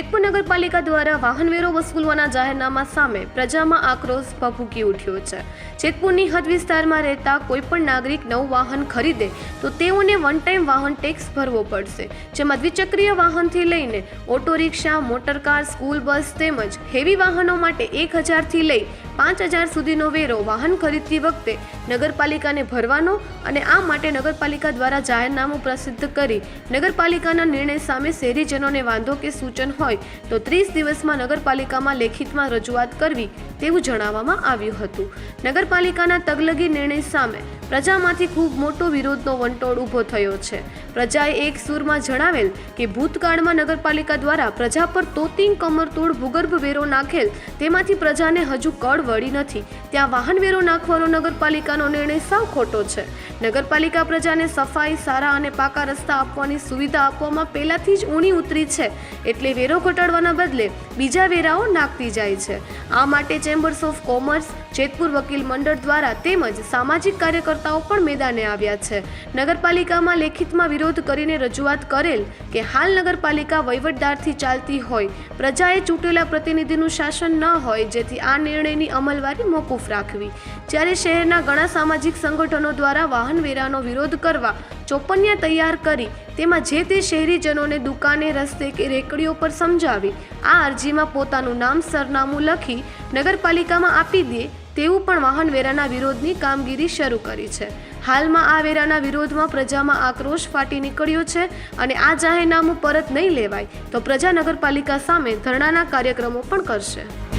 જેતપુર નગરપાલિકા દ્વારા વાહનવેરો વસૂલવાના જાહેરનામા સામે પ્રજામાં આક્રોશ ભભૂકી ઉઠ્યો છે. જેતપુરની હદ વિસ્તારમાં રહેતા કોઈપણ નાગરિક નવું વાહન ખરીદે તો તેઓને વન ટાઈમ વાહન ટેક્સ ભરવો પડશે, જેમાં દ્વિચક્રીય વાહનથી લઈને auto rickshaw motorcar school bus તેમજ હેવી વાહનો માટે એક હજારથી લઈ પાંચ હજાર સુધીનો વેરો વાહન ખરીદતી વખતે નગરપાલિકાને ભરવાનો અને આ માટે નગરપાલિકા દ્વારા જાહેરનામું પ્રસિદ્ધ કરી નગરપાલિકાના નિર્ણય સામે શહેરીજનોને વાંધો કે સૂચન હોય તો ત્રીસ દિવસમાં નગરપાલિકામાં લેખિતમાં રજૂઆત કરવી તેવું જણાવવામાં આવ્યું હતું. નગરપાલિકાના તગલગી નિર્ણય સામે પ્રજામાંથી ખૂબ મોટો વિરોધનો વંટોળ ઊભો થયો છે. પ્રજાએ એક સૂરમાં જણાવેલ કે ભૂતકાળમાં નગરપાલિકા દ્વારા પ્રજા પર તોતિંગ કમરતોડ ભૂગર્ભ વેરો નાખેલ તેમાંથી પ્રજાને હજુ કળ વળી નથી. ત્યાં વાહન વેરો નાખવાનો નગરપાલિકાનો નિર્ણય સાવ ખોટો છે. નગરપાલિકા પ્રજાને સફાઈ, સારા અને પાકા રસ્તા આપવાની સુવિધા આપવામાં પહેલાથી જ ઊણી ઉતરી છે. એટલે વેરો ઘટાડવાના બદલે બીજા વેરાઓ નાખતી જાય છે. આ માટે ચેમ્બર્સ ઓફ કોમર્સ જેતપુર વકીલ મંડળ દ્વારા તેમજ સામાજિક કાર્યકર્તાઓ પણ મેદાને આવ્યા છે. નગરપાલિકામાં લેખિતમાં વિરોધ કરીને રજૂઆત કરેલ કે હાલ નગરપાલિકા વહીવટદારથી ચાલતી હોય, પ્રજાએ ચૂંટેલા પ્રતિનિધિનું શાસન ન હોય જેથી આ નિર્ણયની અમલવારી મોકૂફ રાખવી. જ્યારે શહેરના ઘણા સામાજિક સંગઠનો દ્વારા વાહન વેરાનો વિરોધ કરવા ચોપનિયા તૈયાર કરી તેમાં જે તે શહેરીજનોને દુકાને, રસ્તે કે રેકડીઓ પર સમજાવી આ અરજીમાં પોતાનું નામ, સરનામું લખી નગરપાલિકામાં આપી દે તેવું પણ વાહન વેરાના વિરોધની કામગીરી શરૂ કરી છે. હાલમાં આ વેરાના વિરોધમાં પ્રજામાં આક્રોશ ફાટી નીકળ્યો છે અને આ જાહેરનામું પરત નહીં લેવાય તો પ્રજા નગરપાલિકા સામે ધરણાના કાર્યક્રમો પણ કરશે.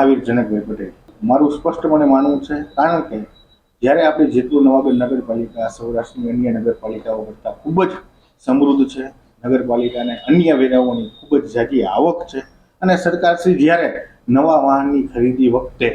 મહાવીર જનકભાઈ પટેલ. મારું સ્પષ્ટપણે માનવું છે, કારણ કે જ્યારે આપણે જેટલું નવાબેન નગરપાલિકા, સૌરાષ્ટ્રની અન્ય નગરપાલિકાઓ કરતાં ખૂબ જ સમૃદ્ધ છે, નગરપાલિકાને અન્ય વેરાઓની ખૂબ જ ઝાઝી આવક છે અને સરકારશ્રી જ્યારે નવા વાહનની ખરીદી વખતે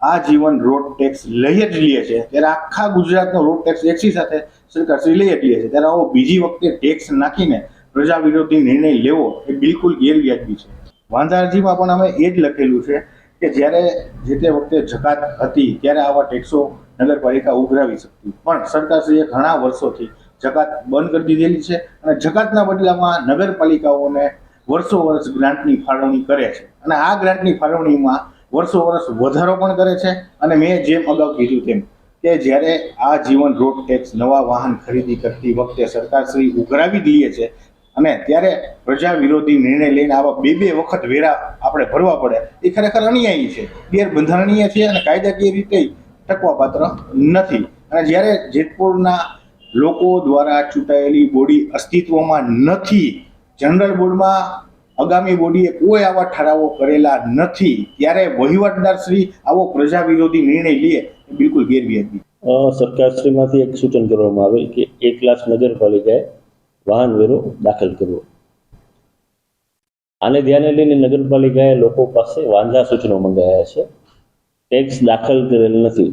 આ જીવન રોડ ટેક્સ લઈ જ લે છે, ત્યારે આખા ગુજરાતનો રોડ ટેક્સ એક્સી સાથે સરકારશ્રી લઈ જ લે છે. ત્યારે આવો બીજી વખતે ટેક્સ નાખીને પ્રજા વિરોધી નિર્ણય લેવો એ બિલકુલ ગેરવ્યાજબી છે. વાંધારજીમાં પણ અમે એ જ લખેલું છે કે જ્યારે જે તે વખતે જકાત હતી, ત્યારે આવા ટેક્સો નગરપાલિકા ઉઘરાવી શકતી. પણ સરકારશ્રીએ ઘણા વર્ષોથી જકાત બંધ કરી દીધેલી છે અને જકાતના બદલામાં નગરપાલિકાઓને વર્ષો વર્ષ ગ્રાન્ટની ફાળવણી કરે છે. અને આ ગ્રાન્ટની ફાળવણીમાં વર્ષો વર્ષ વધારો પણ કરે છે અને મેં જેમ અગાઉ કીધું તેમ કે જ્યારે આ જીવન રોડ ટેક્સ નવા વાહન ખરીદી કરતી વખતે સરકારશ્રી ઉઘરાવી દઈએ છે અને ત્યારે પ્રજા વિરોધી નિર્ણય લઈને આવા બે બે વખત વેરા આપણે ભરવા પડે. એ ખરેખર અન્યાયી છે. ગેરબંધારણીય છે અને કાયદાકીય રીતે ટકવા પાત્ર નથી. અને જ્યારે જેતપુરના લોકો દ્વારા ચૂંટાયેલી બોડી અસ્તિત્વમાં નથી, જનરલ બોર્ડમાં આગામી બોડીએ કોઈ આવા ઠરાવો કરેલા નથી, ત્યારે વહીવટદાર શ્રી આવો પ્રજા વિરોધી નિર્ણય લે એ બિલકુલ ગેરવ્યાજબી. સરકારશ્રીમાંથી એક સૂચન કરવામાં આવે કે એક લાખ નગરપાલિકાએ વાહન વેરો દાખલ કરવો. આને ધ્યાને લઈને નગરપાલિકાએ લોકો પાસે વાંધા સૂચનો મંગાવ્યા છે. ટેક્સ દાખલ કરેલ નથી.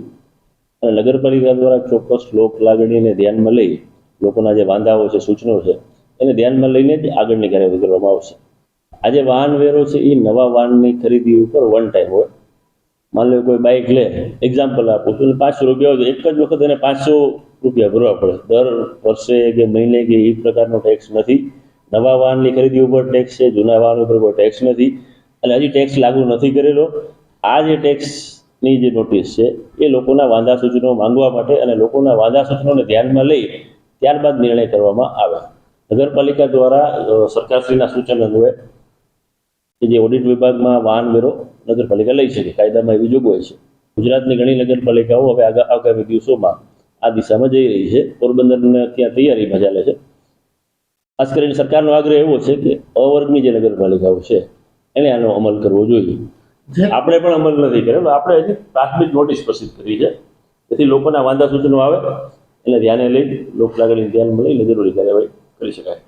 અને નગરપાલિકા દ્વારા ચોક્કસ લોક લાગણીને ધ્યાનમાં લઈ લોકોના જે વાંધાઓ છે, સૂચનો છે, એને ધ્યાનમાં લઈને જ આગળની કાર્યવાહી કરવામાં આવશે. આજે વાહન વેરો છે એ નવા વાહનની ખરીદી ઉપર વન ટાઈમ હોય. માન લો કોઈ બાઇક લે એક્ઝામ્પલ આપું તો પાંચસો રૂપિયા એક જ વખત એને પાંચસો રૂપિયા ભરવા પડે. દર વર્ષે કે મહિને કે એ પ્રકારનો ટેક્સ નથી. નવા વાહનની ખરીદી ઉપર ટેક્સ છે, જૂના વાહન ઉપર કોઈ ટેક્સ નથી. અને હજી ટેક્સ લાગુ નથી કરેલો. આ જે ટેક્સની જે નોટિસ છે, એ લોકોના વાંધા સૂચનો માંગવા માટે અને લોકોના વાંધા સૂચનોને ધ્યાનમાં લઈ ત્યારબાદ નિર્ણય કરવામાં આવે. નગરપાલિકા દ્વારા સરકારશ્રીના સૂચન અન્વયે કે જે ઓડિટ વિભાગમાં વાહન વેરો નગરપાલિકા લઈ શકે, કાયદામાં એવી જોગવાઈ છે. ગુજરાતની ઘણી નગરપાલિકાઓ હવે આગા આગામી દિવસોમાં આ દિશામાં જઈ રહી છે. પોરબંદરને ત્યાં તૈયારીમાં ચાલે છે. ખાસ કરીને સરકારનો આગ્રહ એવો છે કે અવર્ગની જે નગરપાલિકાઓ છે એને આનો અમલ કરવો જોઈએ. આપણે પણ અમલ નથી કર્યો આપણે હજી પ્રાથમિક નોટિસ પ્રસિદ્ધ કરી છે. તેથી લોકોના વાંધા સૂચનો આવે એને ધ્યાને લઈ લોક લાગણી ધ્યાનમાં લઈને જરૂરી કાર્યવાહી કરી શકાય.